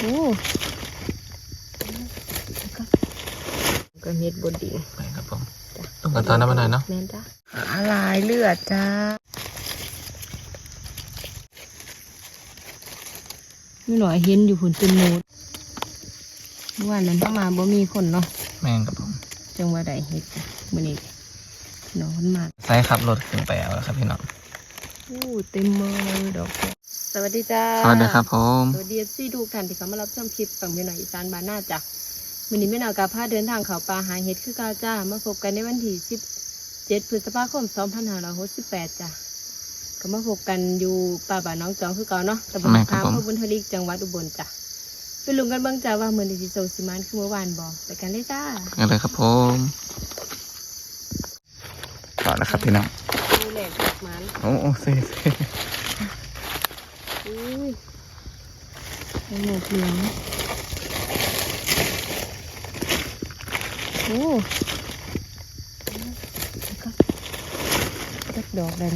โอ้ก็ก็เม็ดบดดินไปครับผมต้องกันตอนนั้นมาหน่อยเนาะแม่นจ้ะหาลายเลือดจ้าไม่หน่อยเห็นอยู่ผุนเป็นโมดเมื่อวานนั้นเข้ามาบ่มีคนเนาะแม่งครับผมจังหวะใดเฮ็ดจ้ะมื้อนี้พี่น้องคนมาใส่ขับรถขึ้นไปเอาแล้วครับพี่น้องอู้เต็มมือเลยดอกบัว สวัสดีจ้าสวัสดีครับผมสวัสดีซี่ทุกท่านที่เข้ามารับชมคลิปฝั่งเมหน่อยอีสานบ้านหน้าจ้ะวันนี้แม่นาวกาพาเดินทางเขาป่าหาเห็ดคือเกาจ้ามาพบกันในวันที่17พฤษภาคม2568จ้ะก็มาพบกันอยู่ป่าบ้านน้องจองคือเก่าเนาะตำบลพามพระบุญทลิกจังหวัดอุบลจ้ะไปลุ้นกันเบิ่งจ้าว่ามื้อนี้สิโซสิมานคือเมื่อวานบ่ไปกันเลยจ้ากันเลยครับผมต่อแล้วครับพี่น้องดูแหลกจากมันโอ้โอ้เซ่เซ่ อุ้ยให้หมกเหลืองโอ้แล้วก็ตักดอกเลย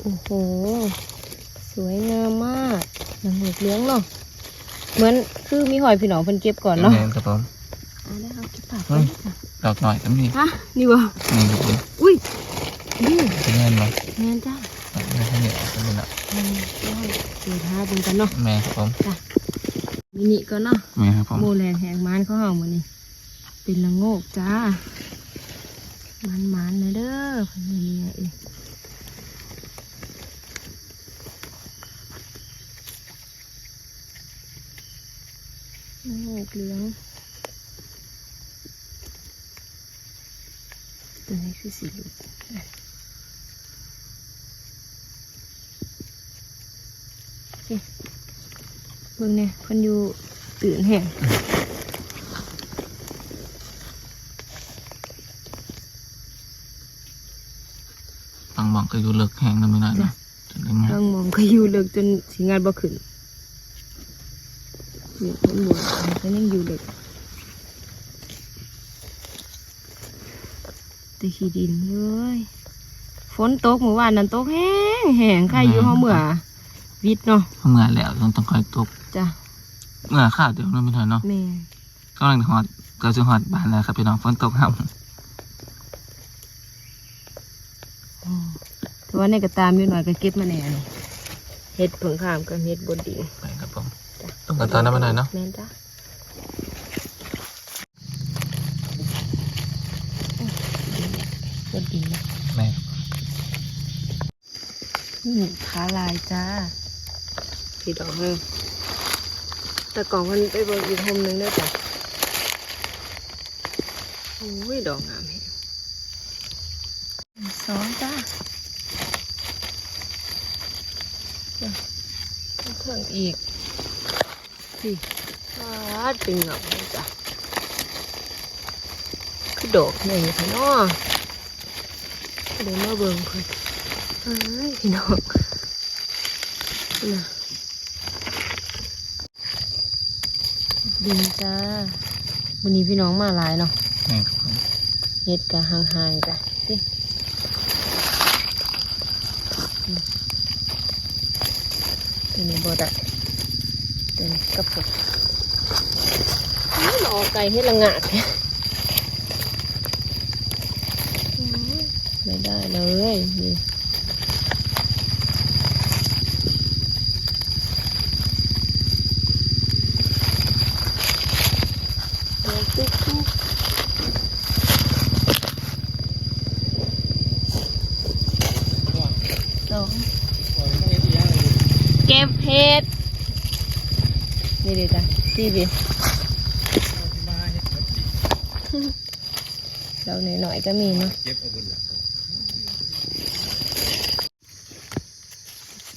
โอ้โห สวยงามมากนางหมกเหลืองเนาะ เหมือนคือมีหอยพี่น้องเพิ่นเก็บก่อนเนาะแม่งครับผมเอ่าได้เอาเก็บผักเฮ้ไว้ยจ้ะดอกหน่อยก็มีฮะนี่วะนี่ครับผมอุ้ยนี่เป็นเงินเนาะแม่นจ้า ไม่ใช่เนี่ยเป็นเงินละอืมได้เดี๋ยวท้าเบิ่งกันเนาะแม่ครับผมมินิก็เนาะแม่ครับผมโมแลนแหงมันเขาเห่ามานี่เป็นละโงกจ้ามันมันๆนะเด้อพันนี้เองละโงกเหลืองตัวนี้คือสีเหลุดโอเค เบิ่งเนี่ยเพิ่นอยู่ตื่นแห้งบางบองก็อยู่เลิกแห้งแล้วไม่น้อยเนาะจนได้งานต้องมองก็อยู่เลิกจนสิงานบ่ขึ้นนี่ผมหมดก็ยังอยู่เลิกแตะขี้ดินเลยฝนตกเมื่อวานนั้นตกแห้งแห้งใครอยู่ห้องเมื่อวิทย์เนาะเมื่อแล้วต้องต้องคอยตก จ้ะเมื่อข้าวเดี๋ยวนั้นไม่น้อยเนาะแม่กำลังหอดก็จะหอดบ้านแล้วครับพี่น้องฝนตกครับอืมแต่ว่าในกระตามอยู่หน่อยก็เก็บมาแน่นี่เฮ็ดผงขามกับเฮ็ดบดดินไปครับผมต้องกันตอนนั้นมาหน่อยเนาะแม่นจ้ะบดดินนะแม่นี่ขาลายจ้าสีดอกหนึง แต่กล่องมันไปเบิกอีกโฮมหนึงด้วยจ้ะโอ้ยดอกงามแฮะสองจ้าจ้ะเพิ่มอีกสี่วาดเป็นเงาเลยจ้ะคือดอกใหญ่ค่ะเนาะเดี๋ยวมาเบิ่งเพิ่นเฮ้ยพี่น้องนะ ดินจ้าวันนี้พี่น้องมาหลายเนาะแม่ครับผมเฮ็ดกะห่างๆจ้ะสิตัวนี้บ่ได้ตัวนี้กระปุกนี่หลอกไก่เฮ็ดละงาดเนี่ยอื้อไม่ได้เลยนี่ เดี๋ยวจุ๊กสองเก็บเห็ดนี่ดิจ้ะสี่ดิเราหน่อยๆก็ มีเนาะ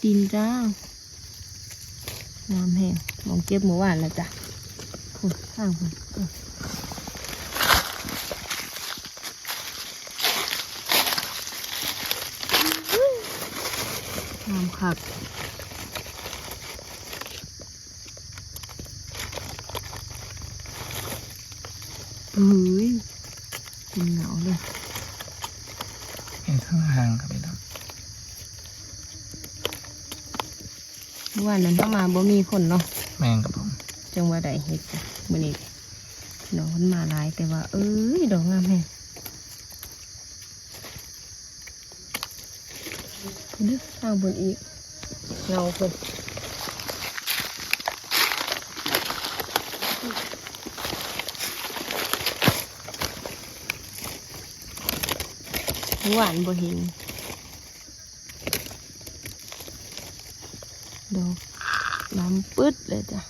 ดินจ้าน้ำแห้งมองเก็บเมื่อวานแล้วจ้ะคุณข้างคุณน้ำขับเฮ้ยเป็นเหงาเลย เห็นข้างห่างครับพี่น้อง เมื่อวานนั้นเข้ามาบ่มีคนเนาะแม่งครับผมจังว่าได้เฮ็ดจ้ะมื้อนี้น้องมันมาหลายแต่ว่า เอ้ยดอกงามแฮงนึกทางบนอีกเงาเพิ่นหวานบ่เห็นดอกน้ำปึ๊ดเลยจ้ะ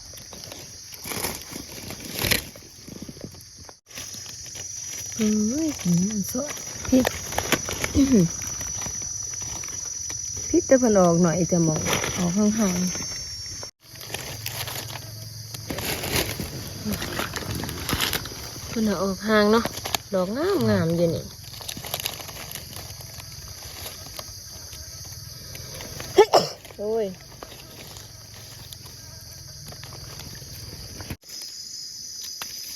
เฮ้ยสีมันสวยพริกอื้อหือพริกแต่เพนออกหน่อยจะมองออกห่างๆเพนเอาออกห่างเนาะ ดอกงามงามๆอยู่นี่โอ้ย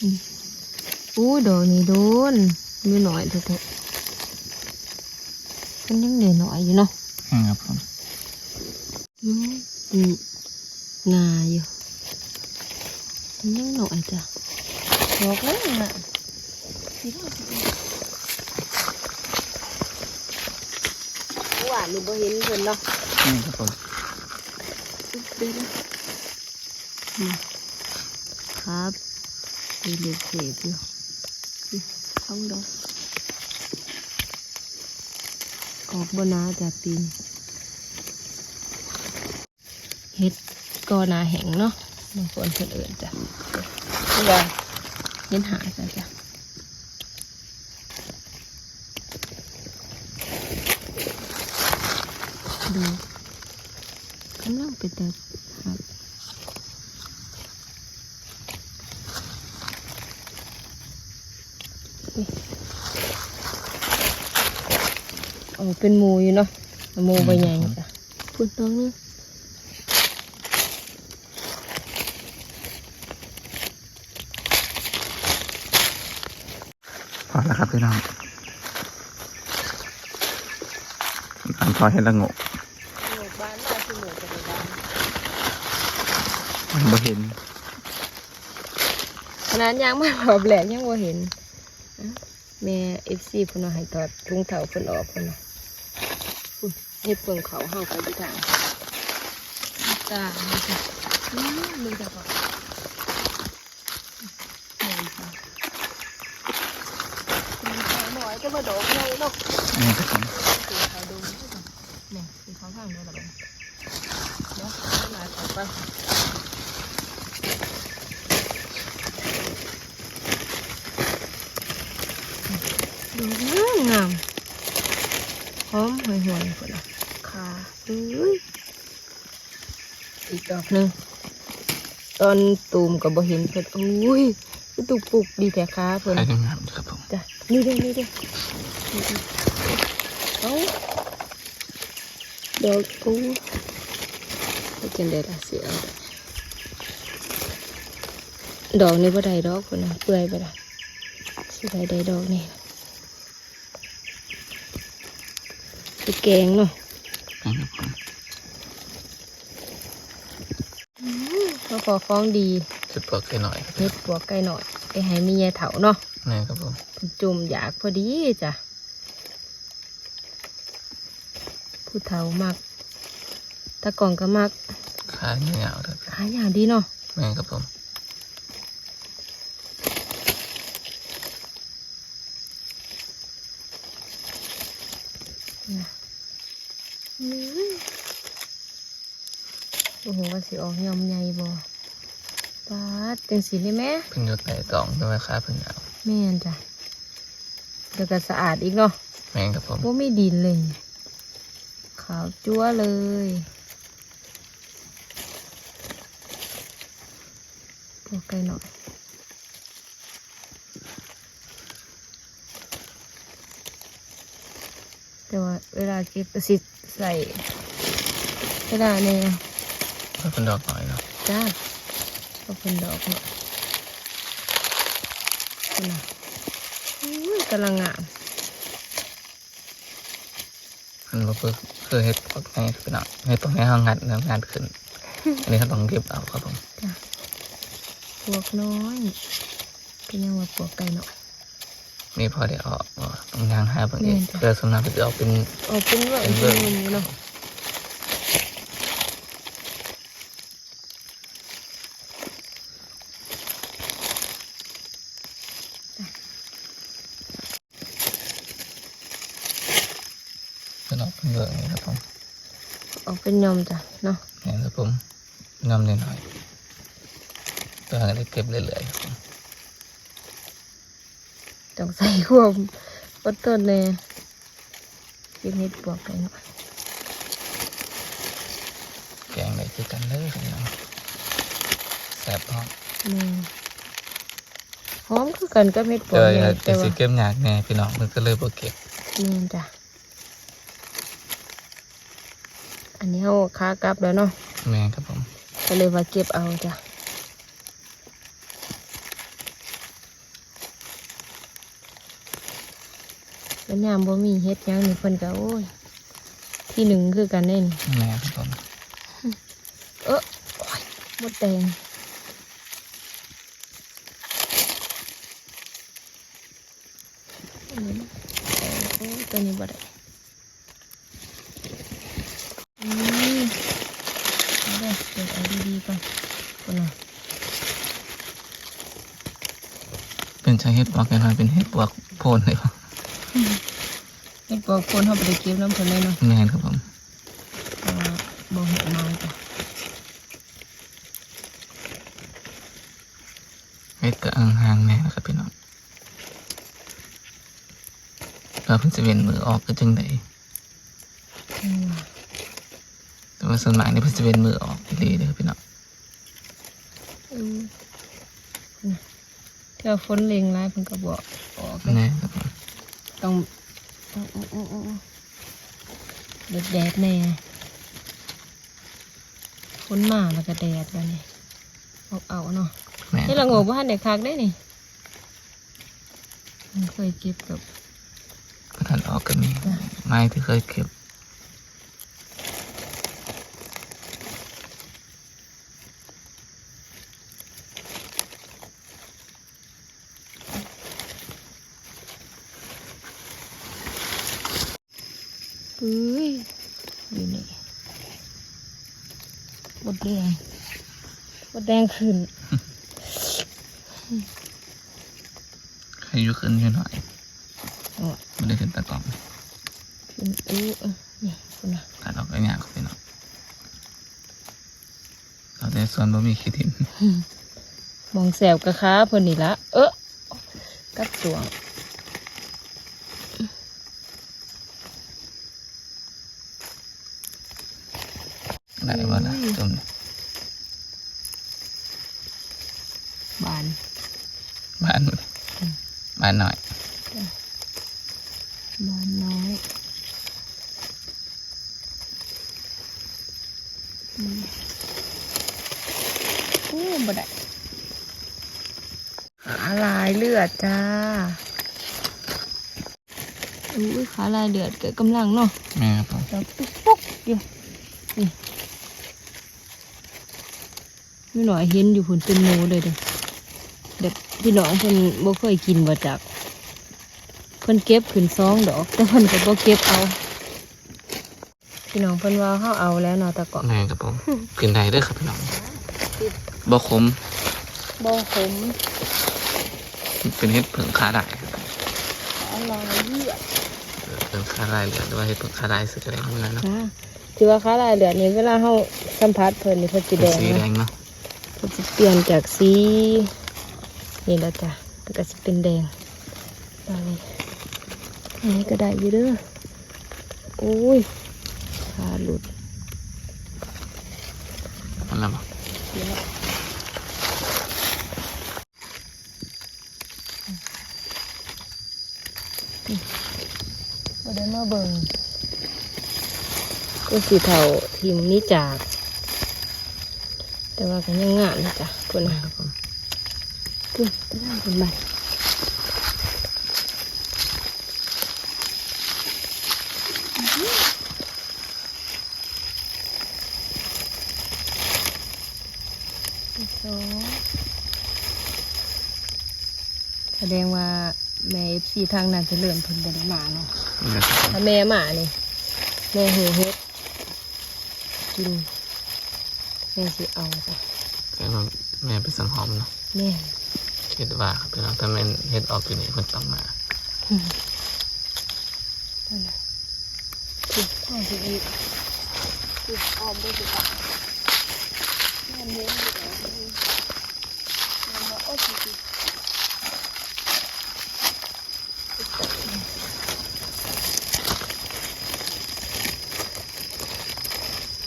อู้ดอกนี้โดนมีหน่อยเถอะมันยังเหนื่อยหน่อยอยู่เนาะแม่งครับผมอืมอืมงาอยู่มันยังหน่อยจ้ะดอกแล้วอะหวานหนูบ่เห็นเพิ่นเนาะแม่งครับผมดีนะอืมครับ มีเหล็กเศษอยู่นี่ท้องดอกออกบนาจากตีนเฮ็ดกอนาแห้งเนาะบางคนเพิ่นเอื่นจ้ะนี่ว่าเห็นหาจ้ะจ้ะดูกำลังเป็นแต่หักอุ๊ยโอ้ เป็นหมูอยู่เนาะหมูใบใหญ่จ้ะพูดน้องนี่พอแล้วครับพี่น้องอันพอเห็นและงกหมูบ้านน่าคือหมูจะไปบ้านมันบ่เห็นขนาดยังไม่หอบแหลกยังบ่เห็นอะแม่เอฟซีพุ่นเอาให้ถอดถุงเท้าเพิ่นออกพุ่นน่ะอุ้ย เฮ็ดเพิ่งเขาเฮาไปที่ทางตาจ้ะอืมมึงจะบอกแม่นจ้ะมันขาวหน่อยจะมาดอกใหญ่เนาะแม่งครับผมสีขาวดูนี่จ้ะแม่สีขาวข้างเดียวละบัดนี้เนาะเอามาต่อไปดูงามงามหอมหวยหวยคนละ ค่ะอุ้ยอีกดอกหนึ่งตอนตูมกับบเห็นเพิ่นอุ้ยคือตุกปุกดีแต่ค้าเพิ่นใครจะงามครับผมจ้ะนี่เด้อนี่เด้อนี่เด้อเอ้าดอกกูไปจังได้ละเสียดอกนี้บ่ได้ดอกคนนะเปื่อยไปละสิได้ได้ดอกนี่คือแกงเนาะ แม่งครับผม มาขอฟ้องดีจุดปลอกแค่หน่อยครับเฮ็ดปัวไก่หน่อยไปให้มียายเถาเนาะแม่งครับผมจุ่มอยากพอดีจ้ะผู้เฒ่ามักตะกล่องก็มักขาเงี้ยวๆครับหาอย่างดีเนาะแม่งครับผมนะอื้อโอ้โหว่าสิออกยอมใหญ่บ่ ปาดจังสีเลยแม่เพิ่งยศไหนตองด้วยขาเพิ่งเอาแม่นจ้ะเดี๋ยวก็สะอาดอีกเนาะแม่งครับผมว่าไม่ดินเลย ขาวจั๊วเลยพวกไกลหน่อยแต่ว่าเวลาเก็บก็สิใส่เวลาเนี่ยเพิ่งเป็นดอกหน่อยเนาะจ้า ก็เป็นดอกเนาะนี่นะอุ้ยกำลังงามมันบ่เพิ่งคือเฮ็ดปลอกแม่พี่น้องเฮ็ดปลอกแม่ห้องงัดเนื้องานขึ้น อันนี้เขาต้องเก็บเอาครับผมจ้ะปวกน้อยก็ยังว่าปวกไก่เนาะนี่พอได้ออกบ่ต้องย่างหาบางเองแม่นจ้ะเพื่อสำนักจะออกเป็นออกเป็นว่าเป็เป็นนเบิ่งเนาะจ้ะ เป็นออกเป็นเบิ่งนี่ครับผม ออกเป็นยอมจ้ะเนาะนี่ครับผมนำหน่อยๆตัวก็ได้เก็บเรื่อยๆครับผมต้องใส่ความอดทนเลยกินเห็ดปวกไก่เนาะแกงได้คือกันเลยครับพี่น้องแซ่บพร้อมนี่หอมคือกันกับเห็ดปวเจกอใหญ่จะแต่ว่าสิเก็บยากแน่พี่น้องมันก็เลยบ่เก็บนี่จ้ะ อันนี้เอาขากลับแล้วเนาะแม่ครับผมก็เลยว่าเก็บเอาจ้ะแล้วยามบ่มีเฮ็ดหยังนี่เพิ่นก็โอ้ย ที่หนึ่งคือกันเน่นแม่ครับผมเออโอ้ยมดแดงอันนี้นะโอ้ยตัวนี้บ่ได้อืมเอาเด้อเดี๋ยวเอาดีๆก่อนคนน่ะ เป็น ใช้เห็ดปวกกันมาเป็นเห็ดปวกโพนเลยครับเฮ็ดบอกคนเขาไปได้เก็บน้ำเพิ่นเลยเนาะแม่ครับผมเพราะว่าบ่เห็นมาจ้ะเห็ดกระอังหางแม่นะครับพี่น้องเราเพิ่งจะเว้นมือออกก็จังไดอืมแต่ว่าส่วนมากนี่เพิ่งจะเว้นมือออกดีเลยครับพี่น้องอืมน่ะ เที่ยวฝนเล็งหลายเพิ่นก็บอกออกเลยแม่ครับผมต้องต้องอู้อู้อู้อู้แดดแดดแน่ฝนมาแล้วก็แดดแล้วนี่เอาเอาเนาะแม่นี่ละโงกว่าหันเด็กคักได้นี่มันเคยเก็บกับก็ทันออกก็มีจ้ะไม้ที่เคยเก็บ เอ้ยอยู่นี่ บดแดงบดแดงขึ้นให้อยุขึ้นอยู่หน่อยอ๋อไม่ได้ขึ้นตะกล่องขึ้นอู้เออนี่คุณน่ะตัดออกก็ยากครับพี่น้องเราแต่ส่วนบ่มีขี้ดินมองแสวกระค้าเพิ่นนี่ละเออกับสวงได้บ่ล่ะจม บาน บ้านบ้านหน่อยบานน้อยอืมอู้บ่ได้ขาลายเลือดจ้าอุ้ยขาลายเลือดเกิดกำลังเนาะแม่ครับผมแล้วปุ๊กปุ๊กอยู่นี่ไม่หน่อยเห็นอยู่ผุนเป็นหมูเลยเด้อเด็ก พี่น้องเพิ่นบ่เคยกินบ่จักเพิ่นเก็บขึ้นซองดอก แต่เพิ่นก็บ่เก็บเอา พี่น้องเพิ่นว่าเฮาเอาแล้วเนาะแต่ก็แม่ครับผมกินได้เด้อครับพี่น้องบ่ขมบ่ขมเป็นเห็ดเผิงขาได้ครับอร่อยเลือดเออเป็นขาลายเหลือหรือว่าเห็ดเผิงขาได้สุดแรงเหมือนกันเนาะค่ะที่ว่าขาลายเลือดนี่เวลาเฮาสัมผัสเพิ่นนี่เพิ่นสิเป็แดนงสีแดเนาะงเนาะก็จะเปลี่ยนจากสี นี่แล้วจ้ะมันก็จะเป็นแดงไปเลยอันนี้ก็ได้อยู่เด้อโอ้ยขาหลุดมันละบ่เดี๋ยวก็ได้มาเบิ่งก็สีเทาทีมนี้จาก แต่ว่ากันยังงามนะจ๊ะคนน่ะครับ ผมขึ้นไปนั่งบนบันสองแสดงว่าแม่เอฟซีทางนั้นจะเลื่อนเพิ่นบ่ได้มาเนาะถ้าแม่หมานี่แม่หูเฮ็ดกินแม่สิเอาจ้ะแค่ว่าแม่ไปสังหอมเนาะแม่ คิดว่าครับพี่น้องถ้าแม่นเฮ็ดออกอยู่นี่คนต้องมานั่นน่ะถูกข้องสิอีกถูกอ้อมด้วยสิค่ะแม่เลี้ยงอยู่แล้วนี่แม่มาโอ้สิสิ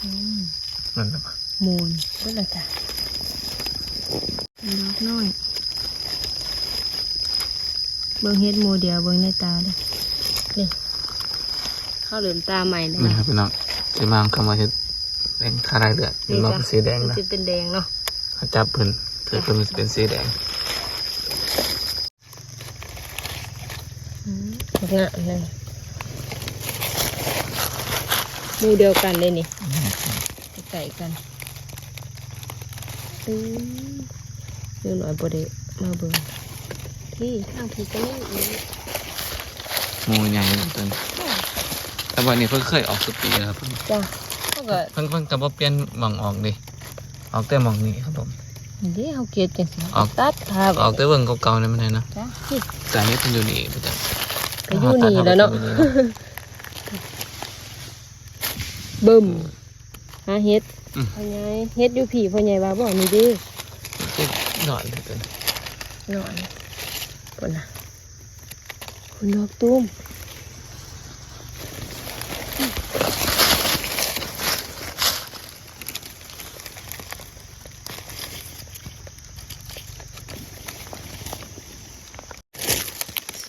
อืมนั่นแหละปะมูลเพื่อละจ้ะดอกน้อย เบิ่งเฮ็ดหมูเดียวเบิ่งในตาเด้อนี่เข้าเหลือมตาใหม่เลยนี่นะครับพี่น้องจะมาคำว่าเฮ็ดแดงทาลายเลือดเป็นรอบสีแดงมันนะจะเป็นแดงเนาะเขาจับเพิ่นเธอเพิ่นมันจะเป็นสีแดงอืมงะเลยหมูเดียวกันเลยนี่ใส่กันอืมดูหน่อยบ่ได้มาเบิ่ง ที่ข้างพีก็นี่อีกหมูใหญ่เหมือนกันแต่วันนี้เพิ่งเคยออกสุปีแล้วครับเพิ่นจ้ะเขาก็เพิ่งเพิ่งกับว่าเปลี่ยนหมองออกดิออกแต่หมองนี้ครับผมเดี๋ยวเขาเก็บจังสิออกตัดขาออกแต่เบิ่งเก่าๆนี่มันเลยนะจ้ะนี่แต่อันนี้เป็นอยู่นี่ประจก็อยู่นี่แล้วเนาะเบิ่มหาเฮ็ดพ่อใหญ่เฮ็ดอยู่ผีพ่อใหญ่ว่าบอกนี่เดิเจ็บหน่อยเลยเป็นหน่อย พุ่นน่ะคุณดอกตุ้ม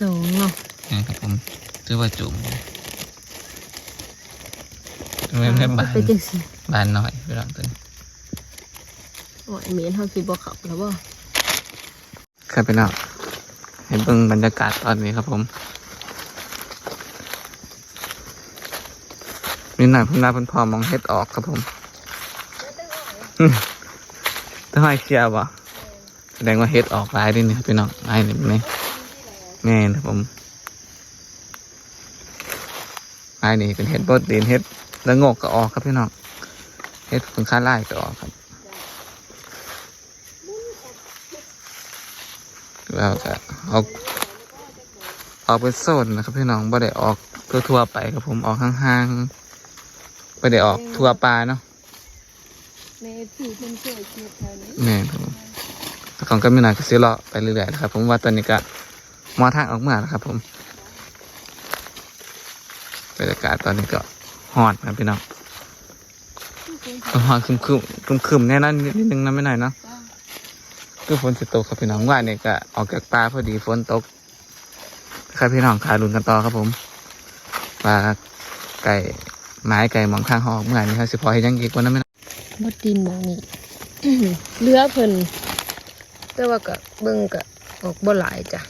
สองเนาะนี่ครับผมถือว่าจุ่มไม่ไม่บานเป็นจังสิบานหน่อยพี่น้องตัวนี้โอ้ยเหมียนเฮาสิบ่ขับแล้วบ่ครับพี่น้อง ให้เบิ่งบรรยากาศตอนนี้ครับผมมีหน่อยพุ่นนาพุ่นพอมองเฮ็ดออกครับผมต้องให้เคลียร์บ่แสดงว่าเฮ็ดออกหลายดิเนี่ยพี่น้องหลายนี่นี่แม่นครับผมหลายนี่เป็นเฮ็ดบดเดนเฮ็ดแล้วงอกก็ออกครับพี่น้องเฮ็ดผลค่าไล่ก็ออกครับ แล้วก็เอาออกเป็นโซนนะครับพี่น้องบ่ได้ออกทั่วๆไปครับผมออกห่างๆบ่ได้ออกทั่วปลาเนาะแม่พี่เพิ่นเคยคิดแถวนี้แม่นครับผมแต่ของก็มีหน่อยก็ซื้อเลาะไปเรื่อยๆนะครับ ผมว่าตอนนี้ก็มอทางออกมาแล้วครับ ผมบรรยากาศตอนนี้ก็ฮอดนะพี่น้องก็ฮอดคึมคึมคึมคึมๆแน่นอนนิดนึงนะไม่หน่อยเนาะจ้า คือฝนจะตกครับพี่น้องว่าเนี่ยก็ออกจากป่าพอดีฝนตก ครับพี่น้องขาลุนกันต่อครับผมปลาไก่ไม้ไก่หมองข้างหอกเมื่อไหร่นี่ครับสิพอให้ยังอีกวันนั้นไม่บดดินหมองนี้เรือเพิ่นแต่ว่าก็เบิ่งก็ออกบ่หลายจ้ะ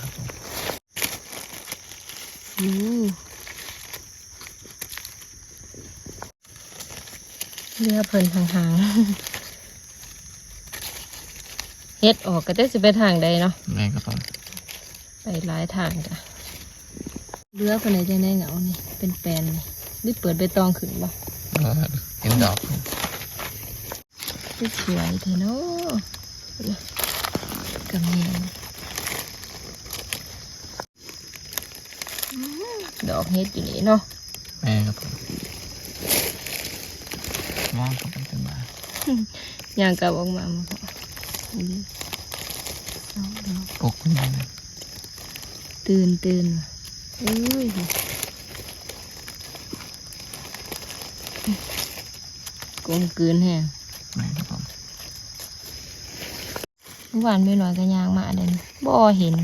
ครับผมอืม เรือเพิ่นห่างๆเฮ็ดออกก็จะสิไปทางใดเนาะแม่ครับผมไปหลายทางจ้ะเรือเพิ่นเลยจังได้เหงานี่ เป็นแปลนนี่หรือเปิดใบตองขึ้นบ่เออเห็นดอกสวยเทเนาะกำเนียงอืมดอกเฮ็ดอยู่นี่เนาะแม่ครับ ผมว่างครับผมเป็นมาย่างกับออกมามาพออันนี้เอาดอกปกขึ้นมาตื่นตื่นเอ้ยกลมกลืนแฮงแม่ครับผมเมื่อวานไม่หน้อยก็ยางมาเด่นบ่เห็น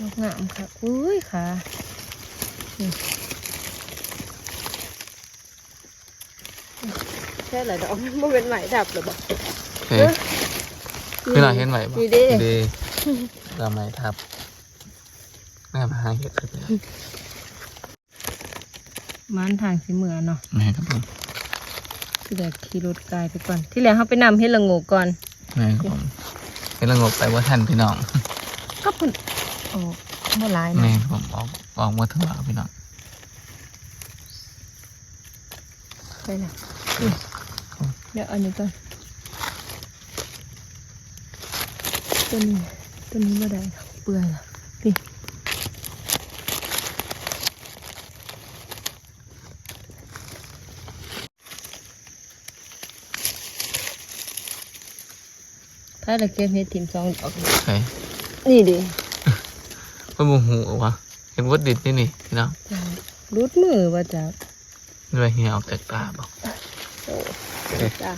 ดอก งามค่ะอุ้ยค่ะนี่แค่ไหนดอกมันเป็นไหมดับหรือเปล่าโอเคพี่หน่อยเห็นไหมบ่นี่เด้ดีเราไม่ทับแม่มาหาเห็ดครับพี่น้องมันทางสิเหมือนเนาะแม่ครับผมที่แรกขี่รถกายไปก่อน ที่แรกเขาไปนำให้ละโงกก่อนแม่ครับผมเป็นระงบไปว่าท่านพี่น้องก็เพิ่น โอ้บ่หลายแม่เนาะครับผมออกออกมาทั้งหลังพี่น้องไปละอุ้ยเดี๋ยวอันนี้ก่อนตัวนี้ตัวนี้บ่ได้เปื่อยละนี่ถ้าเราเก็บเห็ดถิ่มสองดอกนี่ใช่นี่ดิ เพิ่นโมโหวะเห็นวัดดิดนี่นี่พี่น้องจ้ะรูดมือว่าจะนี่ว่าเฮียออกจากตาบอกโอ้จ้ะ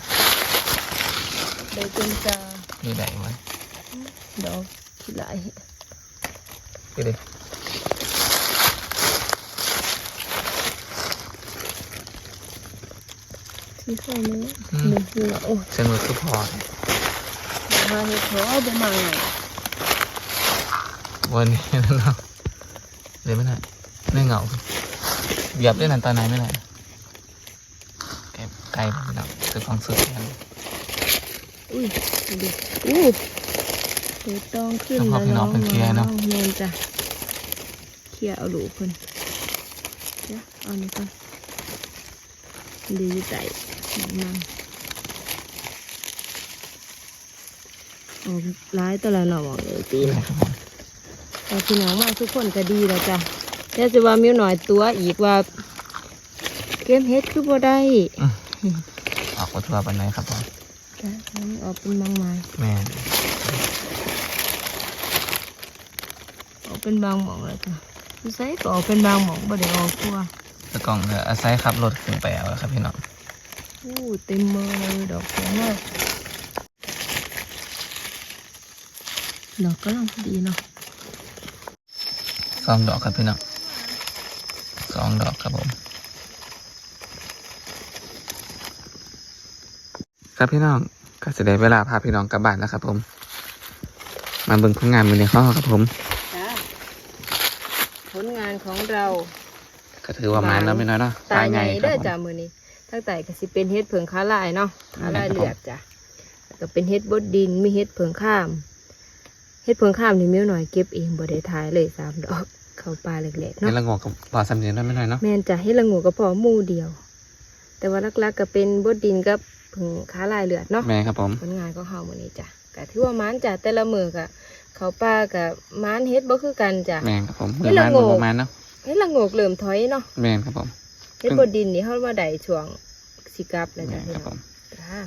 ได้จนจะนี่ได้ไหมดอกที่หลายพี่เด็กที่ใส่นื้อหนึ่งคือโอ้เส้นวัดสุพรมาเห็ดเพาะบ่มาไง วันนี้นะเนาะเดี๋ยวไม่ได้ไม่เหงาเหยียบได้นานตอนไหนไม่ได้แกไกลพี่น้องคือของสุดแล้วอุ้ยดูดิอู้เห็ดต้องขึ้นต้องขอแล้วพี่น้องเป็นเคลียร์เนาะเมนจ้ะเคลียร์เอาหลูกคนเดี๋ยวเอานี่ก่อนดีใจนั่งโอ้ร้ายแต่ละหน่อบอกเลยปีนะครับผม แต่พี่น้องมาทุกคนก็ดีแล้วจ้ะแต่จะว่ามิวหน่อยตัวอีกว่า เกมเฮ็ดคือบ่ได้ออกมาทั่วปันไหนครับผมจ้ะอันนี้ออกเป็นบางไม้แม่ออกเป็นบางหมองเลยจ้ะผู้ใส่ก็ออกเป็นบางหมองบ่ได้ออกทั่วตะกล่องเนี่ยอาศัยขับรถขึ้นไปเอาแล้วครับพี่น้องอู้เต็มมือเลยดอกสวยมากดอกก็ลังพอดีเนาะ สองดอกครับพี่น้องสองดอกครับผม ครับพี่น้องก็จะได้เวลาพาพี่น้องกลับบ้านแล้วครับผม มาเบิ่งผลงานมือในข้อครับผมจ้ะผลงานของเรา ก็ถือว่ามันแล้วไม่น้อยเนาะตายไงคเด้รัอบผมจ้ะมือนี้ตั้งแต่ก็สิเป็นเฮ็ดเผิงขาลายเนาะขาลายครับเหลือกจ้ะแล้วก็เป็นเฮ็ดบดดินมีเฮ็ดเผิงข้ามเฮ็ดเผิงข้ามนี่มิ้วหน่อยเก็บเองบ่ได้ทายเลยสามดอก เข้าป่าเล็กๆนี่เนาะละงอกกับบอสำเนียงด้วยไม่น้อยเนาะแม่นจ้ะเฮ็ดละงูก็พอหมู่เดียว แต่ว่าลักๆก็เป็นบดดินกับเผิงขาลายเหลือดเนาะแม่ครับผมผลงานของเฮามื้อนี้จ้ะก็ถือว่ามันจ้ะแต่ละมื้อก็เข้าป่าก็มันเฮ็ดบ่คือกันจ้ะแม่ครับผมนี่เมื่อละมันโง่มือประมาณเนาะเฮ็ดละโงกเริ่มถอยเนาะแม่ครับผมเฮ็ดบดดินนี่เฮามาได้ช่วงสิกลับแล้วแม่จ้ะพี่ครับน้ผองมจ้า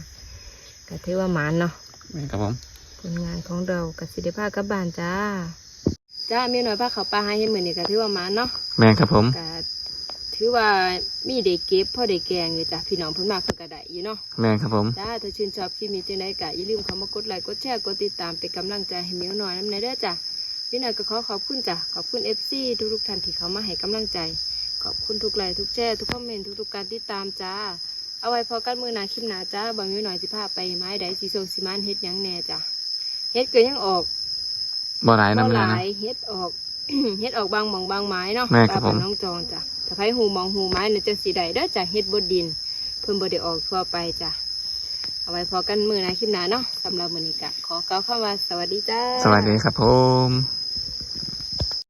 ก็ถือว่าหมานเนาะแม่ครับผมผลงานของเรากับสิเดภากลับบ้านจ้า จ้ามีหน่อยพาเขาปลาให้เห็นเหมือนนี่ก็ถือว่าหมานเนาะแม่ครับผม ก็ถือว่ามีเด็กเก็บพ่อเด็กแกงอยู่จ้ะพี่น้องเพิ่นมากเพิ่นก็ได้อยู่เนาะแม่ครับผม จ้าถ้าชื่นชอบคลิปนี้จังไดก็อย่าลืมเข้ามากดไลค์กดแชร์กดติดตามเป็นกำลังใจให้มิวหน่อยน้ำในเด้อจ้ะพี่หน่อยก็ขอขอบคุณจ้ะขอบคุณ FC ทุกๆท่านที่เขามาให้กำลังใจ ขอบคุณทุกไลค์ทุกแชร์ทุกคอมเมนต์ทุกๆการติดตามจ้า เอาไว้พอกันมือหนาคลิปหนาจ้าบ่มิวหน่อยสิพาไปไม้ใดสีส้มสีมันเฮ็ดหยังแหน่จ้ะเฮ็ดเกิดยังออก บ่หลายบ่น้ำหเลยลานะ ยเฮ็ดออก เฮ็ดออกบางหมองบางไม้เนาะแม่ครับตาบ้านผมน้องจองจ้ะถ้าไผหูมองหูไม้เนี่ยจะสีใดเด้อจ้ะเฮ็ดบดดิน เพิ่นบ่ได้ออกทั่วไปจ้ะเอาไว้พอกันมือหนาคลิปหนาเนาะสำหรับมื้อนี้ก็ขอกล่าวคำว่าสวัสดีจ้า สวัสดีครับผม